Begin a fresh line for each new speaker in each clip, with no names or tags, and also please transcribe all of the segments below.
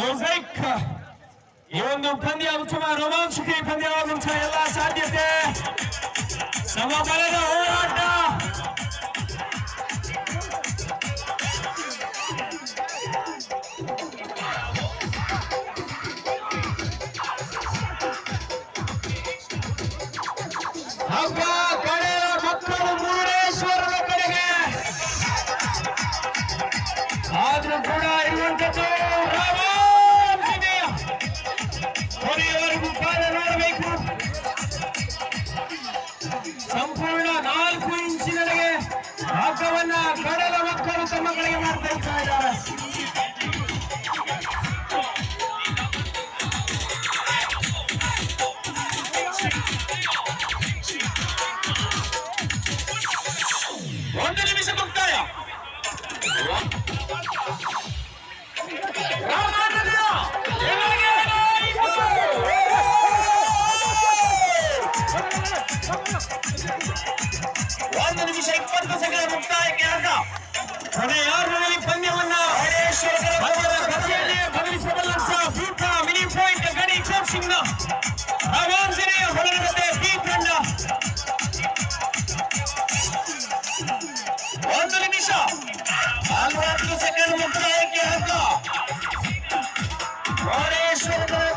Music ಈ ಒಂದು ಪಂದ್ಯ ಉತ್ತಮ ರೋಮಾಂಚಕ ಪಂದ್ಯವಾಗುವಂತಹ ಎಲ್ಲ ಸಾಧ್ಯತೆ ಸಮಬಲದ ಹೋರಾಟ ಹಬ್ಬ ಕಡೆಯ ಮಕ್ಕಳು ಮುರುಡೇಶ್ವರದ ಕಡೆಗೆ ಆದ್ರೂ ಕೂಡ ಇರುವಂತದ್ದು ರಾಮಾಂಜನೇಯ 원더님이 생각나요. 원더님이 생각나요. 생각나요. 원더님이 생각나요. 원더님이 생각나요. ನಲವತ್ತು ಸೆಕೆಂಡ್ ಮುಕ್ತಾಯಕ್ಕೆ ಹಕ್ಕ ಭುವನೇಶ್ವರ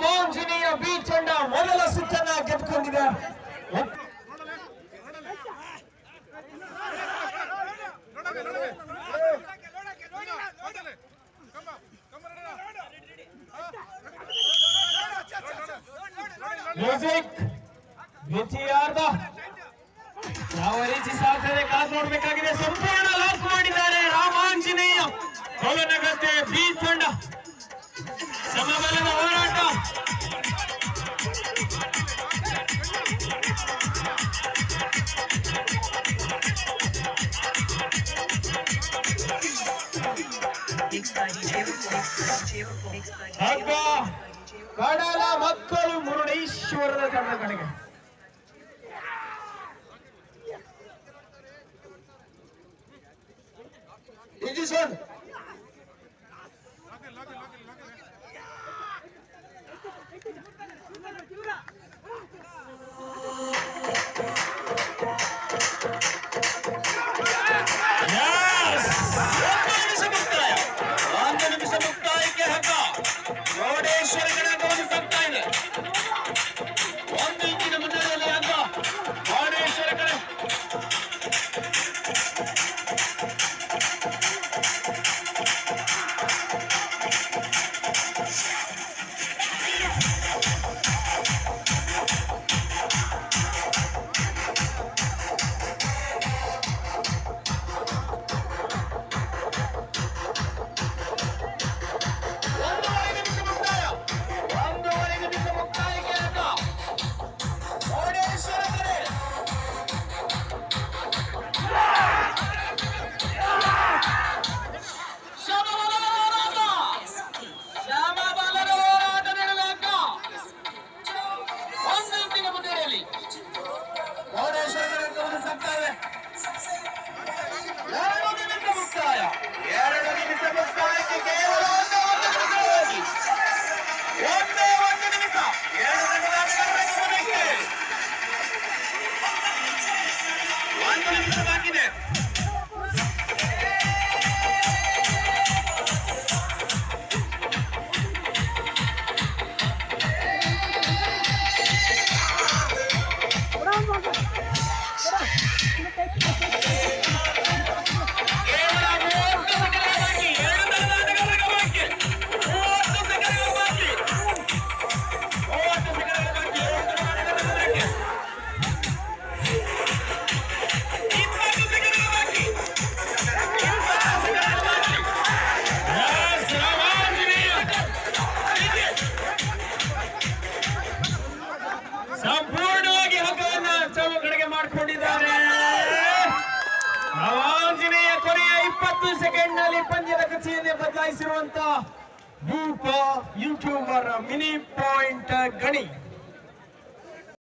ರಾಮಾಂಜನೇಯ ಬಿ ಚಂಡ ಮೊದಲ ಸುತ್ತನ್ನ ಗೆದ್ದುಕೊಂಡಿದೆ ಮ್ಯೂಸಿಕ್ ದ್ವಿತೀಯಾರ್ಧ. ಯಾವ ರೀತಿ ಸಾಧನೆ ಕಾಸು ನೋಡ್ಬೇಕಾಗಿದೆ. ಸಂಪೂರ್ಣ ಲಾಕ್ ಮಾಡಿದ್ದಾರೆ ರಾಮಾಂಜನೇಯ ಕೋಲನಗದ್ದೆ ಬಿ ತಂಡ ಸಮಬಲದ ಹೋರಾಟ
Mixed by DJ Mixed by Mixed by
ಹಗ್ಗ ಕಡಲ ಮಕ್ಕಳು ಮುರುಡೇಶ್ವರದ ತಂಡ ಕಡೆಗೆ ಇದು Thank you. ಹತ್ತು ಸೆಕೆಂಡ್ನಲ್ಲಿ ಪಂದ್ಯದ ಗತಿಯನ್ನೇ ಬದಲಾಯಿಸಿರುವಂತ ಭೂಪ ಯೂಟ್ಯೂಬರ್ ಮಿನಿ ಪಾಯಿಂಟ್ ಗಣಿ.